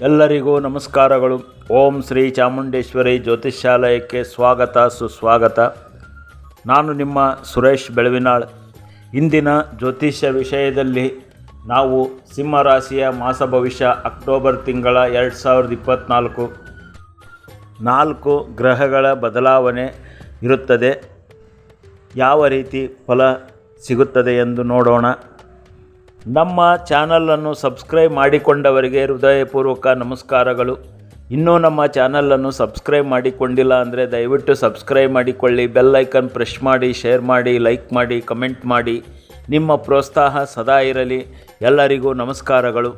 ಎಲ್ಲರಿಗೂ ನಮಸ್ಕಾರಗಳು. ಓಂ ಶ್ರೀ ಚಾಮುಂಡೇಶ್ವರಿ ಜ್ಯೋತಿಷ್ಯಾಲಯಕ್ಕೆ ಸ್ವಾಗತ, ಸುಸ್ವಾಗತ. ನಾನು ನಿಮ್ಮ ಸುರೇಶ್ ಬೆಳವಿನಾಳ್. ಇಂದಿನ ಜ್ಯೋತಿಷ್ಯ ವಿಷಯದಲ್ಲಿ ನಾವು ಸಿಂಹರಾಶಿಯ ಮಾಸ ಭವಿಷ್ಯ ಅಕ್ಟೋಬರ್ ತಿಂಗಳ ಎರಡು ಸಾವಿರದ ಇಪ್ಪತ್ತ್ನಾಲ್ಕು ನಾಲ್ಕು ಗ್ರಹಗಳ ಬದಲಾವಣೆ ಇರುತ್ತದೆ. ಯಾವ ರೀತಿ ಫಲ ಸಿಗುತ್ತದೆ ಎಂದು ನೋಡೋಣ. ನಮ್ಮ ಚಾನಲನ್ನು ಸಬ್ಸ್ಕ್ರೈಬ್ ಮಾಡಿಕೊಂಡವರಿಗೆ ಹೃದಯಪೂರ್ವಕ ನಮಸ್ಕಾರಗಳು. ಇನ್ನೂ ನಮ್ಮ ಚಾನಲನ್ನು ಸಬ್ಸ್ಕ್ರೈಬ್ ಮಾಡಿಕೊಂಡಿಲ್ಲ ಅಂದರೆ ದಯವಿಟ್ಟು ಸಬ್ಸ್ಕ್ರೈಬ್ ಮಾಡಿಕೊಳ್ಳಿ, ಬೆಲ್ ಐಕನ್ ಪ್ರೆಸ್ ಮಾಡಿ, ಶೇರ್ ಮಾಡಿ, ಲೈಕ್ ಮಾಡಿ, ಕಮೆಂಟ್ ಮಾಡಿ. ನಿಮ್ಮ ಪ್ರೋತ್ಸಾಹ ಸದಾ ಇರಲಿ. ಎಲ್ಲರಿಗೂ ನಮಸ್ಕಾರಗಳು.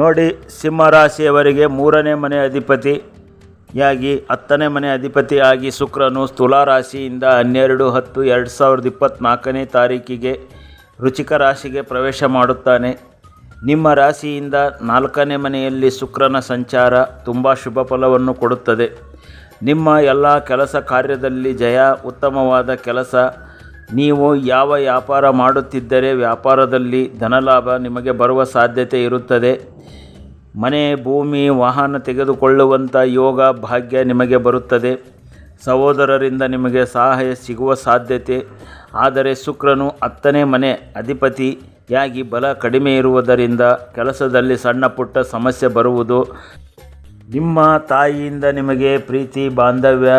ನೋಡಿ, ಸಿಂಹರಾಶಿಯವರಿಗೆ ಮೂರನೇ ಮನೆ ಅಧಿಪತಿಯಾಗಿ ಹತ್ತನೇ ಮನೆ ಅಧಿಪತಿಯಾಗಿ ಶುಕ್ರನು ತುಲಾರಾಶಿಯಿಂದ ಹನ್ನೆರಡು ಹತ್ತು ಎರಡು ಸಾವಿರದ ಇಪ್ಪತ್ತ್ನಾಲ್ಕನೇ ತಾರೀಕಿಗೆ ರುಚಿಕ ರಾಶಿಗೆ ಪ್ರವೇಶ ಮಾಡುತ್ತಾನೆ. ನಿಮ್ಮ ರಾಶಿಯಿಂದ ನಾಲ್ಕನೇ ಮನೆಯಲ್ಲಿ ಶುಕ್ರನ ಸಂಚಾರ ತುಂಬ ಶುಭ ಫಲವನ್ನು ಕೊಡುತ್ತದೆ. ನಿಮ್ಮ ಎಲ್ಲ ಕೆಲಸ ಕಾರ್ಯದಲ್ಲಿ ಜಯ, ಉತ್ತಮವಾದ ಕೆಲಸ. ನೀವು ಯಾವ ವ್ಯಾಪಾರ ಮಾಡುತ್ತಿದ್ದರೆ ವ್ಯಾಪಾರದಲ್ಲಿ ಧನಲಾಭ ನಿಮಗೆ ಬರುವ ಸಾಧ್ಯತೆ ಇರುತ್ತದೆ. ಮನೆ, ಭೂಮಿ, ವಾಹನ ತೆಗೆದುಕೊಳ್ಳುವಂಥ ಯೋಗ, ಭಾಗ್ಯ ನಿಮಗೆ ಬರುತ್ತದೆ. ಸಹೋದರರಿಂದ ನಿಮಗೆ ಸಹಾಯ ಸಿಗುವ ಸಾಧ್ಯತೆ, ಆದರೆ ಶುಕ್ರನು ಹತ್ತನೇ ಮನೆ ಅಧಿಪತಿಯಾಗಿ ಬಲ ಕಡಿಮೆ ಇರುವುದರಿಂದ ಕೆಲಸದಲ್ಲಿ ಸಣ್ಣ ಪುಟ್ಟ ಸಮಸ್ಯೆ ಬರುವುದು. ನಿಮ್ಮ ತಾಯಿಯಿಂದ ನಿಮಗೆ ಪ್ರೀತಿ ಬಾಂಧವ್ಯ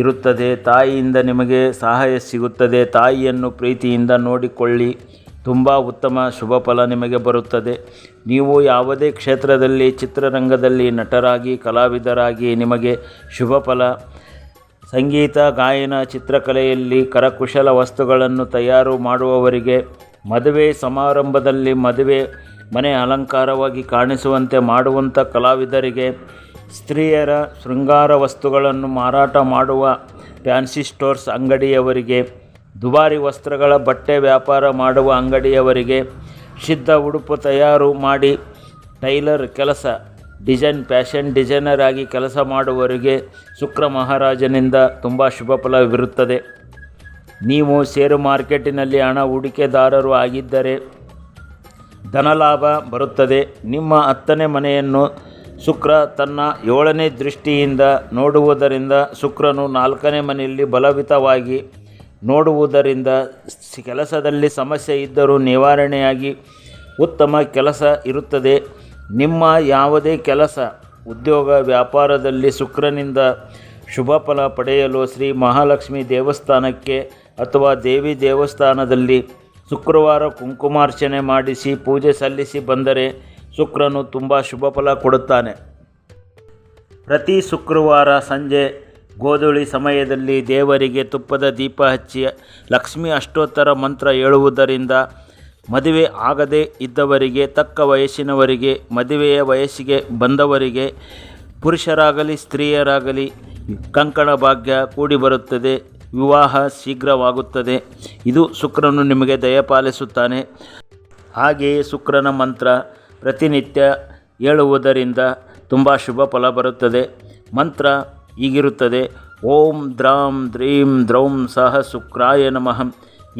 ಇರುತ್ತದೆ, ತಾಯಿಯಿಂದ ನಿಮಗೆ ಸಹಾಯ ಸಿಗುತ್ತದೆ, ತಾಯಿಯನ್ನು ಪ್ರೀತಿಯಿಂದ ನೋಡಿಕೊಳ್ಳಿ. ತುಂಬ ಉತ್ತಮ ಶುಭ ಫಲ ನಿಮಗೆ ಬರುತ್ತದೆ. ನೀವು ಯಾವುದೇ ಕ್ಷೇತ್ರದಲ್ಲಿ ಚಿತ್ರರಂಗದಲ್ಲಿ ನಟರಾಗಿ, ಕಲಾವಿದರಾಗಿ ನಿಮಗೆ ಶುಭ ಫಲ ಸಂಗೀತ, ಗಾಯನ, ಚಿತ್ರಕಲೆಯಲ್ಲಿ ಕರಕುಶಲ ವಸ್ತುಗಳನ್ನು ತಯಾರು ಮಾಡುವವರಿಗೆ ಮದುವೆ ಸಮಾರಂಭದಲ್ಲಿ ಮದುವೆ, ಮನೆ ಅಲಂಕಾರವಾಗಿ ಕಾಣಿಸುವಂತೆ ಮಾಡುವಂಥ ಕಲಾವಿದರಿಗೆ ಸ್ತ್ರೀಯರ ಶೃಂಗಾರ ವಸ್ತುಗಳನ್ನು ಮಾರಾಟ ಮಾಡುವ ಫ್ಯಾನ್ಸಿ ಸ್ಟೋರ್ಸ್ ಅಂಗಡಿಯವರಿಗೆ, ದುಬಾರಿ ವಸ್ತ್ರಗಳ ಬಟ್ಟೆ ವ್ಯಾಪಾರ ಮಾಡುವ ಅಂಗಡಿಯವರಿಗೆ, ಸಿದ್ಧ ಉಡುಪು ತಯಾರು ಮಾಡಿ ಟೈಲರ್ ಕೆಲಸ ಡಿಸೈನ್ ಫ್ಯಾಷನ್ ಡಿಸೈನರ್ ಆಗಿ ಕೆಲಸ ಮಾಡುವವರಿಗೆ ಶುಕ್ರ ಮಹಾರಾಜನಿಂದ ತುಂಬ ಶುಭ ಫಲವಿರುತ್ತದೆ. ನೀವು ಷೇರು ಮಾರ್ಕೆಟಿನಲ್ಲಿ ಹಣ ಹೂಡಿಕೆದಾರರು ಆಗಿದ್ದರೆ ಧನಲಾಭ ಬರುತ್ತದೆ. ನಿಮ್ಮ ಹತ್ತನೇ ಮನೆಯನ್ನು ಶುಕ್ರ ತನ್ನ ಏಳನೇ ದೃಷ್ಟಿಯಿಂದ ನೋಡುವುದರಿಂದ ಶುಕ್ರನು ನಾಲ್ಕನೇ ಮನೆಯಲ್ಲಿ ಬಲವಿತವಾಗಿ ನೋಡುವುದರಿಂದ ಕೆಲಸದಲ್ಲಿ ಸಮಸ್ಯೆ ಇದ್ದರೂ ನಿವಾರಣೆಯಾಗಿ ಉತ್ತಮ ಕೆಲಸ ಇರುತ್ತದೆ. ನಿಮ್ಮ ಯಾವುದೇ ಕೆಲಸ, ಉದ್ಯೋಗ, ವ್ಯಾಪಾರದಲ್ಲಿ ಶುಕ್ರನಿಂದ ಶುಭ ಫಲ ಪಡೆಯಲು ಶ್ರೀ ಮಹಾಲಕ್ಷ್ಮಿ ದೇವಸ್ಥಾನಕ್ಕೆ ಅಥವಾ ದೇವಿ ದೇವಸ್ಥಾನದಲ್ಲಿ ಶುಕ್ರವಾರ ಕುಂಕುಮಾರ್ಚನೆ ಮಾಡಿಸಿ ಪೂಜೆ ಸಲ್ಲಿಸಿ ಬಂದರೆ ಶುಕ್ರನು ತುಂಬ ಶುಭ ಫಲ ಕೊಡುತ್ತಾನೆ. ಪ್ರತಿ ಶುಕ್ರವಾರ ಸಂಜೆ ಗೋಧೂಳಿ ಸಮಯದಲ್ಲಿ ದೇವರಿಗೆ ತುಪ್ಪದ ದೀಪ ಹಚ್ಚಿ ಲಕ್ಷ್ಮಿ ಅಷ್ಟೋತ್ತರ ಮಂತ್ರ ಹೇಳುವುದರಿಂದ ಮದುವೆ ಆಗದೇ ಇದ್ದವರಿಗೆ, ತಕ್ಕ ವಯಸ್ಸಿನವರಿಗೆ, ಮದುವೆಯ ವಯಸ್ಸಿಗೆ ಬಂದವರಿಗೆ, ಪುರುಷರಾಗಲಿ, ಸ್ತ್ರೀಯರಾಗಲಿ ಕಂಕಣ ಭಾಗ್ಯ ಕೂಡಿ ಬರುತ್ತದೆ, ವಿವಾಹ ಶೀಘ್ರವಾಗುತ್ತದೆ. ಇದು ಶುಕ್ರನು ನಿಮಗೆ ದಯಪಾಲಿಸುತ್ತಾನೆ. ಹಾಗೆಯೇ ಶುಕ್ರನ ಮಂತ್ರ ಪ್ರತಿನಿತ್ಯ ಹೇಳುವುದರಿಂದ ತುಂಬ ಶುಭ ಫಲ ಬರುತ್ತದೆ. ಮಂತ್ರ ಹೀಗಿರುತ್ತದೆ, ಓಂ ದ್ರಾಂ ದ್ರೀಂ ದ್ರೌಂ ಸಹ ಶುಕ್ರಾಯ ನಮಃ.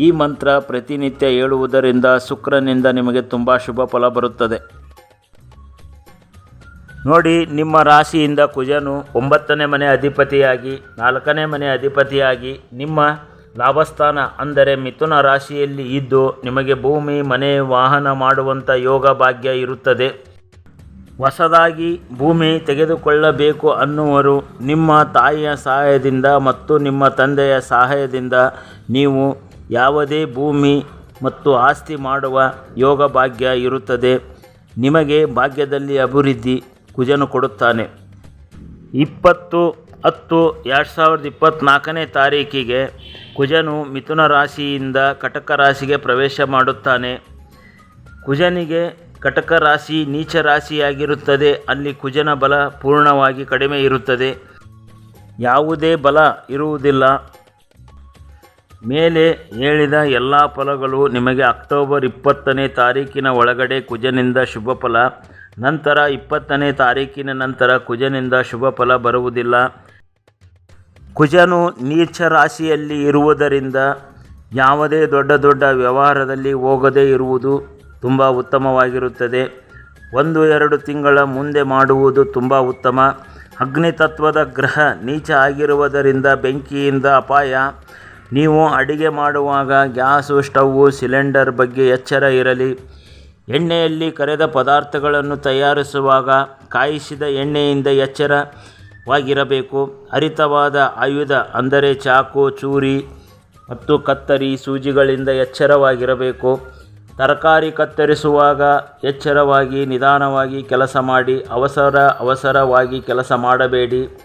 ಈ ಮಂತ್ರ ಪ್ರತಿನಿತ್ಯ ಹೇಳುವುದರಿಂದ ಶುಕ್ರನಿಂದ ನಿಮಗೆ ತುಂಬ ಶುಭ ಫಲ ಬರುತ್ತದೆ. ನೋಡಿ, ನಿಮ್ಮ ರಾಶಿಯಿಂದ ಕುಜನು ಒಂಬತ್ತನೇ ಮನೆ ಅಧಿಪತಿಯಾಗಿ, ನಾಲ್ಕನೇ ಮನೆ ಅಧಿಪತಿಯಾಗಿ ನಿಮ್ಮ ಲಾಭಸ್ಥಾನ ಅಂದರೆ ಮಿಥುನ ರಾಶಿಯಲ್ಲಿ ಇದ್ದು ನಿಮಗೆ ಭೂಮಿ, ಮನೆ, ವಾಹನ ಮಾಡುವಂಥ ಯೋಗ ಭಾಗ್ಯ ಇರುತ್ತದೆ. ಹೊಸದಾಗಿ ಭೂಮಿ ತೆಗೆದುಕೊಳ್ಳಬೇಕು ಅನ್ನುವರು ನಿಮ್ಮ ತಾಯಿಯ ಸಹಾಯದಿಂದ ಮತ್ತು ನಿಮ್ಮ ತಂದೆಯ ಸಹಾಯದಿಂದ ನೀವು ಯಾವುದೇ ಭೂಮಿ ಮತ್ತು ಆಸ್ತಿ ಮಾಡುವ ಯೋಗ ಭಾಗ್ಯ ಇರುತ್ತದೆ. ನಿಮಗೆ ಭಾಗ್ಯದಲ್ಲಿ ಅಭಿವೃದ್ಧಿ ಕುಜನು ಕೊಡುತ್ತಾನೆ. ಇಪ್ಪತ್ತು ಹತ್ತು ಎರಡು ಸಾವಿರದ ಇಪ್ಪತ್ತ್ನಾಲ್ಕನೇ ತಾರೀಕಿಗೆ ಕುಜನು ಮಿಥುನ ರಾಶಿಯಿಂದ ಕಟಕ ರಾಶಿಗೆ ಪ್ರವೇಶ ಮಾಡುತ್ತಾನೆ. ಕುಜನಿಗೆ ಕಟಕ ರಾಶಿ ನೀಚ ರಾಶಿಯಾಗಿರುತ್ತದೆ. ಅಲ್ಲಿ ಕುಜನ ಬಲ ಪೂರ್ಣವಾಗಿ ಕಡಿಮೆ ಇರುತ್ತದೆ. ಯಾವುದೇ ಬಲ ಇರುವುದಿಲ್ಲ. ಮೇಲೆ ಹೇಳಿದ ಎಲ್ಲ ಫಲಗಳು ನಿಮಗೆ ಅಕ್ಟೋಬರ್ ಇಪ್ಪತ್ತನೇ ತಾರೀಕಿನ ಒಳಗಡೆ ಕುಜನಿಂದ ಶುಭ ಫಲ, ನಂತರ ಇಪ್ಪತ್ತನೇ ತಾರೀಕಿನ ನಂತರ ಕುಜನಿಂದ ಶುಭ ಫಲ ಬರುವುದಿಲ್ಲ. ಕುಜನು ನೀಚ ರಾಶಿಯಲ್ಲಿ ಇರುವುದರಿಂದ ಯಾವುದೇ ದೊಡ್ಡ ದೊಡ್ಡ ವ್ಯವಹಾರದಲ್ಲಿ ಹೋಗದೇ ಇರುವುದು ತುಂಬ ಉತ್ತಮವಾಗಿರುತ್ತದೆ. ಒಂದು ಎರಡು ತಿಂಗಳ ಮುಂದೆ ಮಾಡುವುದು ತುಂಬ ಉತ್ತಮ. ಅಗ್ನಿ ತತ್ವದ ಗ್ರಹ ನೀಚ ಆಗಿರುವುದರಿಂದ ಬೆಂಕಿಯಿಂದ ಅಪಾಯ. ನೀವು ಅಡಿಗೆ ಮಾಡುವಾಗ ಗ್ಯಾಸು ಸ್ಟವ್ವು ಸಿಲಿಂಡರ್ ಬಗ್ಗೆ ಎಚ್ಚರ ಇರಲಿ. ಎಣ್ಣೆಯಲ್ಲಿ ಕರೆದ ಪದಾರ್ಥಗಳನ್ನು ತಯಾರಿಸುವಾಗ ಕಾಯಿಸಿದ ಎಣ್ಣೆಯಿಂದ ಎಚ್ಚರವಾಗಿರಬೇಕು. ಹರಿತವಾದ ಆಯುಧ ಅಂದರೆ ಚಾಕು, ಚೂರಿ ಮತ್ತು ಕತ್ತರಿ ಸೂಜಿಗಳಿಂದ ಎಚ್ಚರವಾಗಿರಬೇಕು. ತರಕಾರಿ ಕತ್ತರಿಸುವಾಗ ಎಚ್ಚರವಾಗಿ, ನಿಧಾನವಾಗಿ ಕೆಲಸ ಮಾಡಿ, ಅವಸರ ಅವಸರವಾಗಿ ಕೆಲಸ ಮಾಡಬೇಡಿ.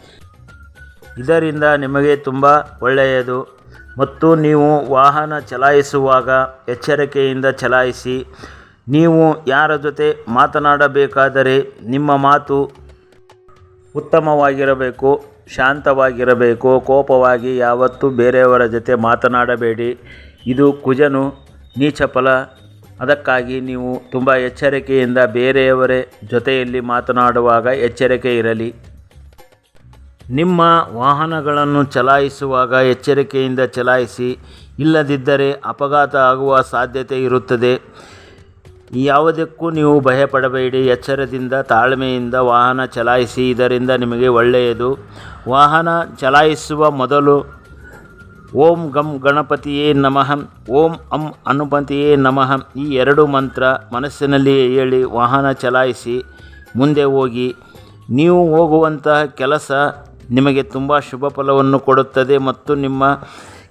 ಇದರಿಂದ ನಿಮಗೆ ತುಂಬ ಒಳ್ಳೆಯದು. ಮತ್ತು ನೀವು ವಾಹನ ಚಲಾಯಿಸುವಾಗ ಎಚ್ಚರಿಕೆಯಿಂದ ಚಲಾಯಿಸಿ, ನೀವು ಯಾರ ಜೊತೆ ಮಾತನಾಡಬೇಕಾದರೆ ನಿಮ್ಮ ಮಾತು ಉತ್ತಮವಾಗಿರಬೇಕು, ಶಾಂತವಾಗಿರಬೇಕು, ಕೋಪವಾಗಿ ಯಾವತ್ತೂ ಬೇರೆಯವರ ಜೊತೆ ಮಾತನಾಡಬೇಡಿ. ಇದು ಕುಜನು ನೀಚ ಫಲ ಅದಕ್ಕಾಗಿ ನೀವು ತುಂಬ ಎಚ್ಚರಿಕೆಯಿಂದ ಬೇರೆಯವರ ಜೊತೆಯಲ್ಲಿ ಮಾತನಾಡುವಾಗ ಎಚ್ಚರಿಕೆ ಇರಲಿ. ನಿಮ್ಮ ವಾಹನಗಳನ್ನು ಚಲಾಯಿಸುವಾಗ ಎಚ್ಚರಿಕೆಯಿಂದ ಚಲಾಯಿಸಿ, ಇಲ್ಲದಿದ್ದರೆ ಅಪಘಾತ ಆಗುವ ಸಾಧ್ಯತೆ ಇರುತ್ತದೆ. ಯಾವುದಕ್ಕೂ ನೀವು ಭಯಪಡಬೇಡಿ. ಎಚ್ಚರದಿಂದ, ತಾಳ್ಮೆಯಿಂದ ವಾಹನ ಚಲಾಯಿಸಿ, ಇದರಿಂದ ನಿಮಗೆ ಒಳ್ಳೆಯದು. ವಾಹನ ಚಲಾಯಿಸುವ ಮೊದಲು ಓಂ ಗಂ ಗಣಪತಿಯೇ ನಮಃ, ಓಂ ಅಂ ಹನುಮತಿಯೇ ನಮಃ. ಈ ಎರಡು ಮಂತ್ರ ಮನಸ್ಸಿನಲ್ಲಿ ಹೇಳಿ ವಾಹನ ಚಲಾಯಿಸಿ ಮುಂದೆ ಹೋಗಿ. ನೀವು ಹೋಗುವಂತಹ ಕೆಲಸ ನಿಮಗೆ ತುಂಬ ಶುಭ ಫಲವನ್ನು ಕೊಡುತ್ತದೆ ಮತ್ತು ನಿಮ್ಮ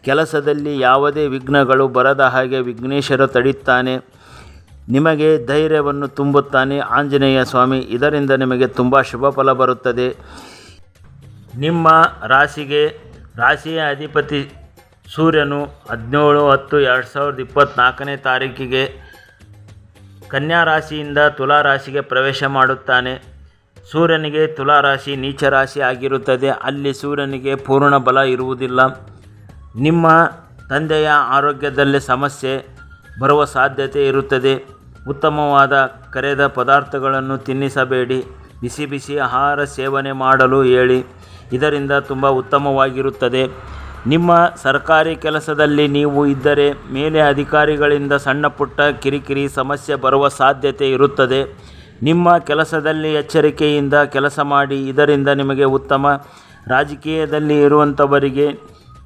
ಕೆಲಸದಲ್ಲಿ ಯಾವುದೇ ವಿಘ್ನಗಳು ಬರದ ಹಾಗೆ ವಿಘ್ನೇಶ್ವರ ತಡೆಯುತ್ತಾನೆ ನಿಮಗೆ ಧೈರ್ಯವನ್ನು ತುಂಬುತ್ತಾನೆ ಆಂಜನೇಯ ಸ್ವಾಮಿ. ಇದರಿಂದ ನಿಮಗೆ ತುಂಬ ಶುಭ ಫಲ ಬರುತ್ತದೆ. ನಿಮ್ಮ ರಾಶಿಗೆ ರಾಶಿಯ ಅಧಿಪತಿ ಸೂರ್ಯನು ಹದಿನೇಳು ಹತ್ತು ಎರಡು ಸಾವಿರದ ಇಪ್ಪತ್ತ್ನಾಲ್ಕನೇ ತಾರೀಕಿಗೆ ಕನ್ಯಾ ರಾಶಿಯಿಂದ ತುಲಾ ರಾಶಿಗೆ ಪ್ರವೇಶ ಮಾಡುತ್ತಾನೆ. ಸೂರ್ಯನಿಗೆ ತುಲಾ ರಾಶಿ ನೀಚ ರಾಶಿ ಆಗಿರುತ್ತದೆ. ಅಲ್ಲಿ ಸೂರ್ಯನಿಗೆ ಪೂರ್ಣ ಬಲ ಇರುವುದಿಲ್ಲ. ನಿಮ್ಮ ತಂದೆಯ ಆರೋಗ್ಯದಲ್ಲಿ ಸಮಸ್ಯೆ ಬರುವ ಸಾಧ್ಯತೆ ಇರುತ್ತದೆ. ಉತ್ತಮವಾದ ಕರೆದ ಪದಾರ್ಥಗಳನ್ನು ತಿನ್ನಿಸಬೇಡಿ. ಬಿಸಿ ಬಿಸಿ ಆಹಾರ ಸೇವನೆ ಮಾಡಲು ಹೇಳಿ. ಇದರಿಂದ ತುಂಬ ಉತ್ತಮವಾಗಿರುತ್ತದೆ. ನಿಮ್ಮ ಸರ್ಕಾರಿ ಕೆಲಸದಲ್ಲಿ ನೀವು ಇದ್ದರೆ ಮೇಲೆ ಅಧಿಕಾರಿಗಳಿಂದ ಸಣ್ಣ ಪುಟ್ಟ ಕಿರಿಕಿರಿ ಸಮಸ್ಯೆ ಬರುವ ಸಾಧ್ಯತೆ ಇರುತ್ತದೆ. ನಿಮ್ಮ ಕೆಲಸದಲ್ಲಿ ಎಚ್ಚರಿಕೆಯಿಂದ ಕೆಲಸ ಮಾಡಿ, ಇದರಿಂದ ನಿಮಗೆ ಉತ್ತಮ ರಾಜಕೀಯದಲ್ಲಿ ಇರುವಂಥವರಿಗೆ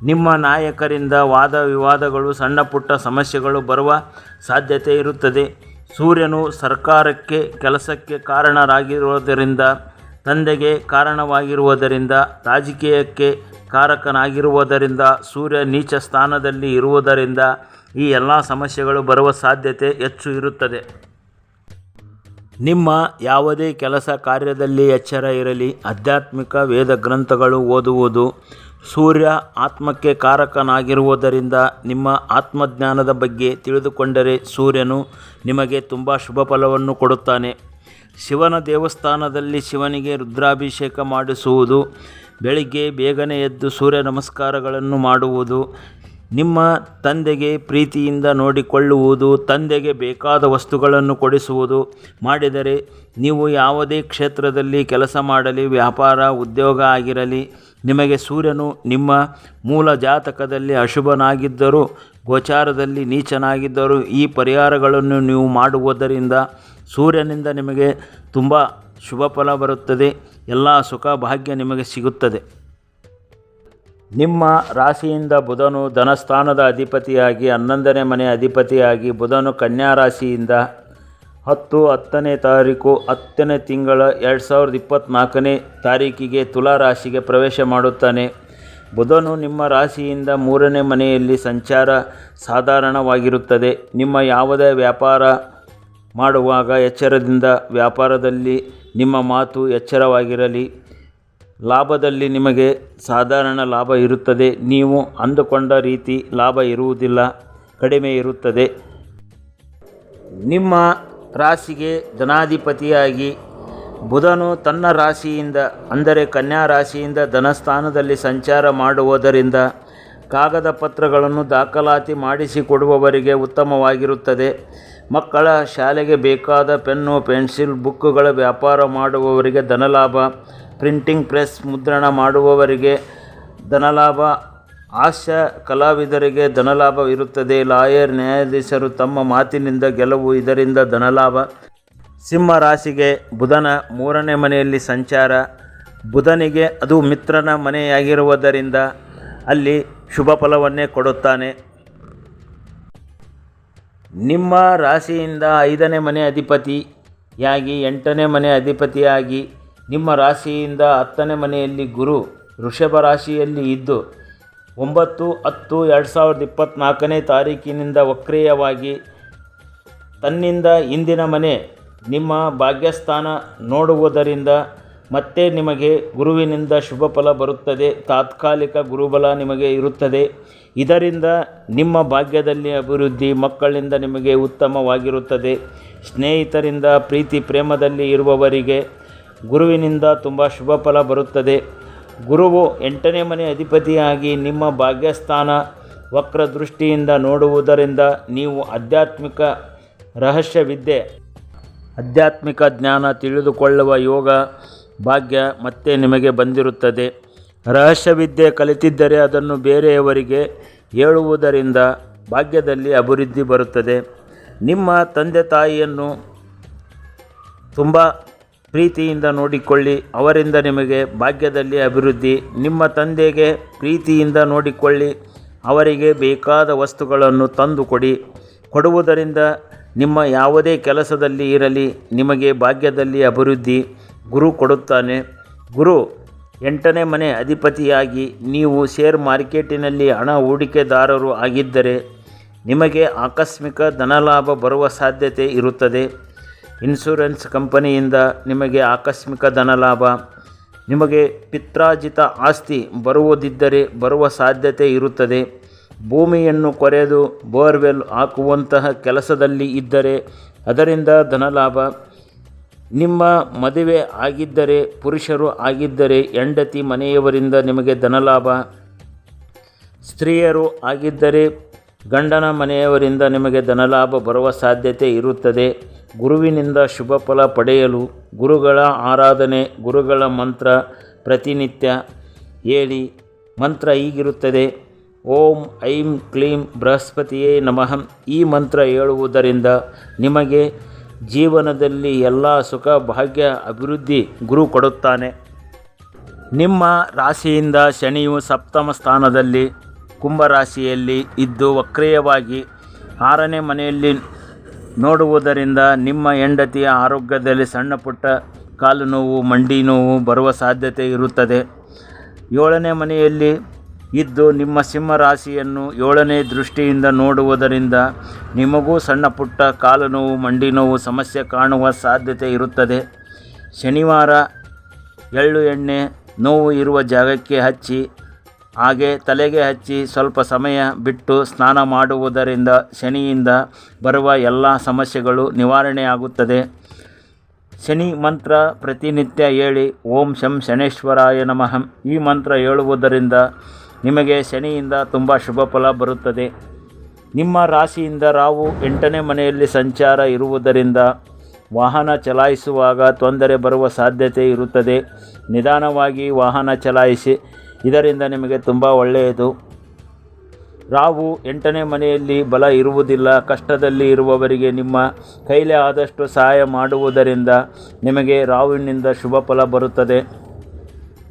ನಿಮ್ಮ ನಾಯಕರಿಂದ ವಾದ ವಿವಾದಗಳು, ಸಣ್ಣ ಪುಟ್ಟ ಸಮಸ್ಯೆಗಳು ಬರುವ ಸಾಧ್ಯತೆ ಇರುತ್ತದೆ. ಸೂರ್ಯನು ಸರ್ಕಾರಕ್ಕೆ, ಕೆಲಸಕ್ಕೆ ಕಾರಣರಾಗಿರುವುದರಿಂದ, ತಂದೆಗೆ ಕಾರಣವಾಗಿರುವುದರಿಂದ, ರಾಜಕೀಯಕ್ಕೆ ಕಾರಕನಾಗಿರುವುದರಿಂದ, ಸೂರ್ಯ ನೀಚ ಸ್ಥಾನದಲ್ಲಿ ಇರುವುದರಿಂದ ಈ ಎಲ್ಲ ಸಮಸ್ಯೆಗಳು ಬರುವ ಸಾಧ್ಯತೆ ಹೆಚ್ಚು ಇರುತ್ತದೆ. ನಿಮ್ಮ ಯಾವುದೇ ಕೆಲಸ ಕಾರ್ಯದಲ್ಲಿ ಎಚ್ಚರ ಇರಲಿ. ಆಧ್ಯಾತ್ಮಿಕ ವೇದ ಗ್ರಂಥಗಳು ಓದುವುದು ಸೂರ್ಯ ಆತ್ಮಕ್ಕೆ ಕಾರಕನಾಗಿರುವುದರಿಂದ ನಿಮ್ಮ ಆತ್ಮಜ್ಞಾನದ ಬಗ್ಗೆ ತಿಳಿದುಕೊಂಡರೆ ಸೂರ್ಯನು ನಿಮಗೆ ತುಂಬ ಶುಭ ಫಲವನ್ನು ಕೊಡುತ್ತಾನೆ. ಶಿವನ ದೇವಸ್ಥಾನದಲ್ಲಿ ಶಿವನಿಗೆ ರುದ್ರಾಭಿಷೇಕ ಮಾಡಿಸುವುದು, ಬೆಳಿಗ್ಗೆ ಬೇಗನೆ ಎದ್ದು ಸೂರ್ಯ ನಮಸ್ಕಾರಗಳನ್ನು ಮಾಡುವುದು ನಿಮ್ಮ ತಂದೆಗೆ ಪ್ರೀತಿಯಿಂದ ನೋಡಿಕೊಳ್ಳುವುದು, ತಂದೆಗೆ ಬೇಕಾದ ವಸ್ತುಗಳನ್ನು ಕೊಡಿಸುವುದು ಮಾಡಿದರೆ ನೀವು ಯಾವುದೇ ಕ್ಷೇತ್ರದಲ್ಲಿ ಕೆಲಸ ಮಾಡಲಿ, ವ್ಯಾಪಾರ, ಉದ್ಯೋಗ ಆಗಿರಲಿ, ನಿಮಗೆ ಸೂರ್ಯನು ನಿಮ್ಮ ಮೂಲ ಜಾತಕದಲ್ಲಿ ಅಶುಭನಾಗಿದ್ದರೂ, ಗೋಚಾರದಲ್ಲಿ ನೀಚನಾಗಿದ್ದರೂ ಈ ಪರಿಹಾರಗಳನ್ನು ನೀವು ಮಾಡುವುದರಿಂದ ಸೂರ್ಯನಿಂದ ನಿಮಗೆ ತುಂಬ ಶುಭ ಫಲ ಬರುತ್ತದೆ. ಎಲ್ಲ ಸುಖ ಭಾಗ್ಯ ನಿಮಗೆ ಸಿಗುತ್ತದೆ. ನಿಮ್ಮ ರಾಶಿಯಿಂದ ಬುಧನು ಧನಸ್ಥಾನದ ಅಧಿಪತಿಯಾಗಿ, ಹನ್ನೊಂದನೇ ಮನೆ ಅಧಿಪತಿಯಾಗಿ, ಬುಧನು ಕನ್ಯಾ ರಾಶಿಯಿಂದ ಹತ್ತು, ಹತ್ತನೇ ತಾರೀಕು, ಹತ್ತನೇ ತಿಂಗಳ ಎರಡು ಸಾವಿರದ ಇಪ್ಪತ್ತ್ನಾಲ್ಕನೇ ತಾರೀಕಿಗೆ ತುಲಾ ರಾಶಿಗೆ ಪ್ರವೇಶ ಮಾಡುತ್ತಾನೆ. ಬುಧನು ನಿಮ್ಮ ರಾಶಿಯಿಂದ ಮೂರನೇ ಮನೆಯಲ್ಲಿ ಸಂಚಾರ ಸಾಧಾರಣವಾಗಿರುತ್ತದೆ. ನಿಮ್ಮ ಯಾವುದೇ ವ್ಯಾಪಾರ ಮಾಡುವಾಗ ಎಚ್ಚರದಿಂದ ವ್ಯಾಪಾರದಲ್ಲಿ ನಿಮ್ಮ ಮಾತು ಎಚ್ಚರವಾಗಿರಲಿ. ಲಾಭದಲ್ಲಿ ನಿಮಗೆ ಸಾಧಾರಣ ಲಾಭ ಇರುತ್ತದೆ. ನೀವು ಅಂದುಕೊಂಡ ರೀತಿ ಲಾಭ ಇರುವುದಿಲ್ಲ, ಕಡಿಮೆ ಇರುತ್ತದೆ. ನಿಮ್ಮ ರಾಶಿಗೆ ಧನಾಧಿಪತಿಯಾಗಿ ಬುಧನು ತನ್ನ ರಾಶಿಯಿಂದ, ಅಂದರೆ ಕನ್ಯಾ ರಾಶಿಯಿಂದ ಧನಸ್ಥಾನದಲ್ಲಿ ಸಂಚಾರ ಮಾಡುವುದರಿಂದ ಕಾಗದ ಪತ್ರಗಳನ್ನು ದಾಖಲಾತಿ ಮಾಡಿಸಿಕೊಡುವವರಿಗೆ ಉತ್ತಮವಾಗಿರುತ್ತದೆ. ಮಕ್ಕಳ ಶಾಲೆಗೆ ಬೇಕಾದ ಪೆನ್ನು, ಪೆನ್ಸಿಲ್, ಬುಕ್ಕುಗಳ ವ್ಯಾಪಾರ ಮಾಡುವವರಿಗೆ ಧನಲಾಭ ಪ್ರಿಂಟಿಂಗ್ ಪ್ರೆಸ್ ಮುದ್ರಣ ಮಾಡುವವರಿಗೆ ಧನಲಾಭ. ಹಾಸ್ಯ ಕಲಾವಿದರಿಗೆ ಧನಲಾಭವಿರುತ್ತದೆ. ಲಾಯರ್, ನ್ಯಾಯಾಧೀಶರು ತಮ್ಮ ಮಾತಿನಿಂದ ಗೆಲುವು, ಇದರಿಂದ ಧನಲಾಭ. ಸಿಂಹ ರಾಶಿಗೆ ಬುಧನ ಮೂರನೇ ಮನೆಯಲ್ಲಿ ಸಂಚಾರ. ಬುಧನಿಗೆ ಅದು ಮಿತ್ರನ ಮನೆಯಾಗಿರುವುದರಿಂದ ಅಲ್ಲಿ ಶುಭ ಫಲವನ್ನೇ ಕೊಡುತ್ತಾನೆ. ನಿಮ್ಮ ರಾಶಿಯಿಂದ ಐದನೇ ಮನೆ ಅಧಿಪತಿಯಾಗಿ, ಎಂಟನೇ ಮನೆ ಅಧಿಪತಿಯಾಗಿ ನಿಮ್ಮ ರಾಶಿಯಿಂದ ಹತ್ತನೇ ಮನೆಯಲ್ಲಿ ಗುರು ವೃಷಭ ರಾಶಿಯಲ್ಲಿ ಇದ್ದು ಒಂಬತ್ತು, ಹತ್ತು, ಎರಡು ಸಾವಿರದ ಇಪ್ಪತ್ತ್ನಾಲ್ಕನೇ ತಾರೀಕಿನಿಂದ ವಕ್ರೀಯವಾಗಿ ತನ್ನಿಂದ ಇಂದಿನ ಮನೆ ನಿಮ್ಮ ಭಾಗ್ಯಸ್ಥಾನ ನೋಡುವುದರಿಂದ ಮತ್ತೆ ನಿಮಗೆ ಗುರುವಿನಿಂದ ಶುಭ ಫಲ ಬರುತ್ತದೆ. ತಾತ್ಕಾಲಿಕ ಗುರುಬಲ ನಿಮಗೆ ಇರುತ್ತದೆ. ಇದರಿಂದ ನಿಮ್ಮ ಭಾಗ್ಯದಲ್ಲಿ ಅಭಿವೃದ್ಧಿ ಮಕ್ಕಳಿಂದ ನಿಮಗೆ ಉತ್ತಮವಾಗಿರುತ್ತದೆ. ಸ್ನೇಹಿತರಿಂದ, ಪ್ರೀತಿ, ಪ್ರೇಮದಲ್ಲಿ ಇರುವವರಿಗೆ ಗುರುವಿನಿಂದ ತುಂಬ ಶುಭ ಫಲ ಬರುತ್ತದೆ. ಗುರುವು ಎಂಟನೇ ಮನೆ ಅಧಿಪತಿಯಾಗಿ ನಿಮ್ಮ ಭಾಗ್ಯಸ್ಥಾನ ವಕ್ರ ದೃಷ್ಟಿಯಿಂದ ನೋಡುವುದರಿಂದ ನೀವು ಆಧ್ಯಾತ್ಮಿಕ ರಹಸ್ಯವಿದ್ಯೆ ಆಧ್ಯಾತ್ಮಿಕ ಜ್ಞಾನ ತಿಳಿದುಕೊಳ್ಳುವ ಯೋಗ ಭಾಗ್ಯ ಮತ್ತೆ ನಿಮಗೆ ಬಂದಿರುತ್ತದೆ. ರಹಸ್ಯವಿದ್ಯೆ ಕಲಿತಿದ್ದರೆ ಅದನ್ನು ಬೇರೆಯವರಿಗೆ ಹೇಳುವುದರಿಂದ ಭಾಗ್ಯದಲ್ಲಿ ಅಭಿವೃದ್ಧಿ ಬರುತ್ತದೆ. ನಿಮ್ಮ ತಂದೆ ತಾಯಿಯನ್ನು ತುಂಬ ಪ್ರೀತಿಯಿಂದ ನೋಡಿಕೊಳ್ಳಿ, ಅವರಿಂದ ನಿಮಗೆ ಭಾಗ್ಯದಲ್ಲಿ ಅಭಿವೃದ್ಧಿ. ನಿಮ್ಮ ತಂದೆಗೆ ಪ್ರೀತಿಯಿಂದ ನೋಡಿಕೊಳ್ಳಿ, ಅವರಿಗೆ ಬೇಕಾದ ವಸ್ತುಗಳನ್ನು ತಂದು ಕೊಡಿ. ಕೊಡುವುದರಿಂದ ನಿಮ್ಮ ಯಾವುದೇ ಕೆಲಸದಲ್ಲಿ ಇರಲಿ, ನಿಮಗೆ ಭಾಗ್ಯದಲ್ಲಿ ಅಭಿವೃದ್ಧಿ. ಗುರು ಕೊಡುತ್ತಾನೆ. ಗುರು, ಎಂಟನೇ ಮನೆ ಅಧಿಪತಿಯಾಗಿ ನೀವು ಶೇರ್ ಮಾರ್ಕೆಟಿನಲ್ಲಿ ಹಣ ಹೂಡಿಕೆದಾರರು ಆಗಿದ್ದರೆ ನಿಮಗೆ ಆಕಸ್ಮಿಕ ಧನಲಾಭ ಬರುವ ಸಾಧ್ಯತೆ ಇರುತ್ತದೆ. ಇನ್ಶೂರೆನ್ಸ್ ಕಂಪನಿಯಿಂದ ನಿಮಗೆ ಆಕಸ್ಮಿಕ ಧನಲಾಭ. ನಿಮಗೆ ಪಿತ್ರಾಜಿತ ಆಸ್ತಿ ಬರುವುದಿದ್ದರೆ ಬರುವ ಸಾಧ್ಯತೆ ಇರುತ್ತದೆ. ಭೂಮಿಯನ್ನು ಕೊರೆದು ಬೋರ್ವೆಲ್ ಹಾಕುವಂತಹ ಕೆಲಸದಲ್ಲಿ ಇದ್ದರೆ ಅದರಿಂದ ಧನಲಾಭ. ನಿಮ್ಮ ಮದುವೆ ಆಗಿದ್ದರೆ ಪುರುಷರು ಆಗಿದ್ದರೆ ಹೆಂಡತಿ ಮನೆಯವರಿಂದ ನಿಮಗೆ ಧನಲಾಭ. ಸ್ತ್ರೀಯರು ಆಗಿದ್ದರೆ ಗಂಡನ ಮನೆಯವರಿಂದ ನಿಮಗೆ ಧನಲಾಭ ಬರುವ ಸಾಧ್ಯತೆ ಇರುತ್ತದೆ. ಗುರುವಿನಿಂದ ಶುಭ ಫಲ ಪಡೆಯಲು ಗುರುಗಳ ಆರಾಧನೆ, ಗುರುಗಳ ಮಂತ್ರ ಪ್ರತಿನಿತ್ಯ ಹೇಳಿ. ಮಂತ್ರ ಹೀಗಿರುತ್ತದೆ. ಓಂ ಐಂ ಕ್ಲೀಂ ಬೃಹಸ್ಪತಿಯೇ ನಮಃ. ಈ ಮಂತ್ರ ಹೇಳುವುದರಿಂದ ನಿಮಗೆ ಜೀವನದಲ್ಲಿ ಎಲ್ಲ ಸುಖ, ಭಾಗ್ಯ, ಅಭಿವೃದ್ಧಿ ಗುರು ಕೊಡುತ್ತಾನೆ. ನಿಮ್ಮ ರಾಶಿಯಿಂದ ಶನಿಯು ಸಪ್ತಮ ಸ್ಥಾನದಲ್ಲಿ ಕುಂಭರಾಶಿಯಲ್ಲಿ ಇದ್ದು ವಕ್ರೀಯವಾಗಿ ಆರನೇ ಮನೆಯಲ್ಲಿ ನೋಡುವುದರಿಂದ ನಿಮ್ಮ ಹೆಂಡತಿಯ ಆರೋಗ್ಯದಲ್ಲಿ ಸಣ್ಣ ಪುಟ್ಟ ಕಾಲು ನೋವು ಮಂಡಿ ನೋವು ಬರುವ ಸಾಧ್ಯತೆ ಇರುತ್ತದೆ. ಏಳನೇ ಮನೆಯಲ್ಲಿ ಇದ್ದು ನಿಮ್ಮ ಸಿಂಹ ರಾಶಿಯನ್ನು ಏಳನೇ ದೃಷ್ಟಿಯಿಂದ ನೋಡುವುದರಿಂದ ನಿಮಗೂ ಸಣ್ಣ ಪುಟ್ಟ ಕಾಲು ನೋವು ಮಂಡಿ ನೋವು ಸಮಸ್ಯೆ ಕಾಣುವ ಸಾಧ್ಯತೆ ಇರುತ್ತದೆ. ಶನಿವಾರ ಎಳ್ಳು ಎಣ್ಣೆ ನೋವು ಇರುವ ಜಾಗಕ್ಕೆ ಹಚ್ಚಿ ಹಾಗೆ ತಲೆಗೆ ಹಚ್ಚಿ ಸ್ವಲ್ಪ ಸಮಯ ಬಿಟ್ಟು ಸ್ನಾನ ಮಾಡುವುದರಿಂದ ಶನಿಯಿಂದ ಬರುವ ಎಲ್ಲ ಸಮಸ್ಯೆಗಳು ನಿವಾರಣೆಯಾಗುತ್ತದೆ. ಶನಿ ಮಂತ್ರ ಪ್ರತಿನಿತ್ಯ ಹೇಳಿ, ಓಂ ಶಂ ಶನೇಶ್ವರಾಯ ನಮಃ. ಈ ಮಂತ್ರ ಹೇಳುವುದರಿಂದ ನಿಮಗೆ ಶನಿಯಿಂದ ತುಂಬ ಶುಭ ಫಲ ಬರುತ್ತದೆ. ನಿಮ್ಮ ರಾಶಿಯಿಂದ ರಾವು ಎಂಟನೇ ಮನೆಯಲ್ಲಿ ಸಂಚಾರ ಇರುವುದರಿಂದ ವಾಹನ ಚಲಾಯಿಸುವಾಗ ತೊಂದರೆ ಬರುವ ಸಾಧ್ಯತೆ ಇರುತ್ತದೆ. ನಿಧಾನವಾಗಿ ವಾಹನ ಚಲಾಯಿಸಿ ಇದರಿಂದ ನಿಮಗೆ ತುಂಬ ಒಳ್ಳೆಯದು. ರಾವು ಎಂಟನೇ ಮನೆಯಲ್ಲಿ ಬಲ ಇರುವುದಿಲ್ಲ. ಕಷ್ಟದಲ್ಲಿ ಇರುವವರಿಗೆ ನಿಮ್ಮ ಕೈಲೇ ಆದಷ್ಟು ಸಹಾಯ ಮಾಡುವುದರಿಂದ ನಿಮಗೆ ರಾವಿನಿಂದ ಶುಭ ಫಲ ಬರುತ್ತದೆ.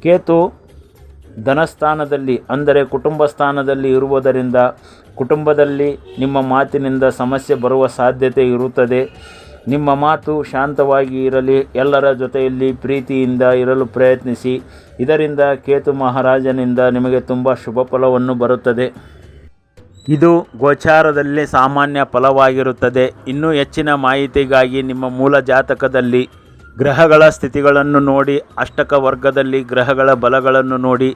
ಕೇತು ಧನಸ್ಥಾನದಲ್ಲಿ, ಅಂದರೆ ಕುಟುಂಬ ಸ್ಥಾನದಲ್ಲಿ ಇರುವುದರಿಂದ ಕುಟುಂಬದಲ್ಲಿ ನಿಮ್ಮ ಮಾತಿನಿಂದ ಸಮಸ್ಯೆ ಬರುವ ಸಾಧ್ಯತೆ ಇರುತ್ತದೆ. ನಿಮ್ಮ ಮಾತು ಶಾಂತವಾಗಿ ಇರಲಿ. ಎಲ್ಲರ ಜೊತೆಯಲ್ಲಿ ಪ್ರೀತಿಯಿಂದ ಇರಲು ಪ್ರಯತ್ನಿಸಿ. ಇದರಿಂದ ಕೇತು ಮಹಾರಾಜನಿಂದ ನಿಮಗೆ ತುಂಬ ಶುಭ ಫಲವನ್ನು ಬರುತ್ತದೆ. ಇದು ಗೋಚಾರದಲ್ಲಿ ಸಾಮಾನ್ಯ ಫಲವಾಗಿರುತ್ತದೆ. ಇನ್ನೂ ಹೆಚ್ಚಿನ ಮಾಹಿತಿಗಾಗಿ ನಿಮ್ಮ ಮೂಲ ಜಾತಕದಲ್ಲಿ ಗ್ರಹಗಳ ಸ್ಥಿತಿಗಳನ್ನು ನೋಡಿ, ಅಷ್ಟಕ ವರ್ಗದಲ್ಲಿ ಗ್ರಹಗಳ ಬಲಗಳನ್ನು ನೋಡಿ,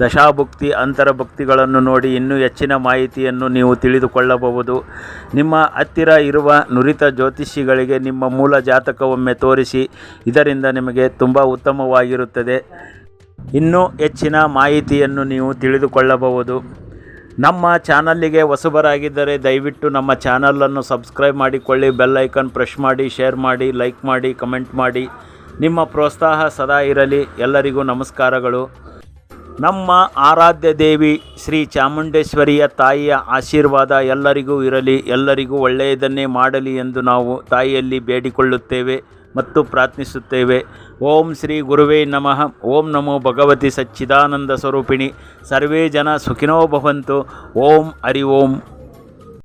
ದಶಾಭುಕ್ತಿ, ಅಂತರಭುಕ್ತಿಗಳನ್ನು ನೋಡಿ ಇನ್ನೂ ಹೆಚ್ಚಿನ ಮಾಹಿತಿಯನ್ನು ನೀವು ತಿಳಿದುಕೊಳ್ಳಬಹುದು. ನಿಮ್ಮ ಹತ್ತಿರ ಇರುವ ನುರಿತ ಜ್ಯೋತಿಷಿಗಳಿಗೆ ನಿಮ್ಮ ಮೂಲ ಜಾತಕವೊಮ್ಮೆ ತೋರಿಸಿ, ಇದರಿಂದ ನಿಮಗೆ ತುಂಬ ಉತ್ತಮವಾಗಿರುತ್ತದೆ. ಇನ್ನೂ ಹೆಚ್ಚಿನ ಮಾಹಿತಿಯನ್ನು ನೀವು ತಿಳಿದುಕೊಳ್ಳಬಹುದು. ನಮ್ಮ ಚಾನಲ್ಲಿಗೆ ಹೊಸಬರಾಗಿದ್ದರೆ ದಯವಿಟ್ಟು ನಮ್ಮ ಚಾನಲನ್ನು ಸಬ್ಸ್ಕ್ರೈಬ್ ಮಾಡಿಕೊಳ್ಳಿ, ಬೆಲ್ ಐಕನ್ ಪ್ರೆಸ್ ಮಾಡಿ, ಶೇರ್ ಮಾಡಿ, ಲೈಕ್ ಮಾಡಿ, ಕಮೆಂಟ್ ಮಾಡಿ. ನಿಮ್ಮ ಪ್ರೋತ್ಸಾಹ ಸದಾ ಇರಲಿ. ಎಲ್ಲರಿಗೂ ನಮಸ್ಕಾರಗಳು. ನಮ್ಮ ಆರಾಧ್ಯ ದೇವಿ ಶ್ರೀ ಚಾಮುಂಡೇಶ್ವರಿಯ ತಾಯಿಯ ಆಶೀರ್ವಾದ ಎಲ್ಲರಿಗೂ ಇರಲಿ. ಎಲ್ಲರಿಗೂ ಒಳ್ಳೆಯದನ್ನೇ ಮಾಡಲಿ ಎಂದು ನಾವು ತಾಯಿಯಲ್ಲಿ ಬೇಡಿಕೊಳ್ಳುತ್ತೇವೆ ಮತ್ತು ಪ್ರಾರ್ಥಿಸುತ್ತೇವೆ. ಓಂ ಶ್ರೀ ಗುರುವೇ ನಮಃ. ಓಂ ನಮೋ ಭಗವತಿ ಸಚ್ಚಿದಾನಂದ ಸ್ವರೂಪಿಣಿ. ಸರ್ವೇ ಜನ ಸುಖಿನೋ ಭವಂತು. ಓಂ ಹರಿ ಓಂ.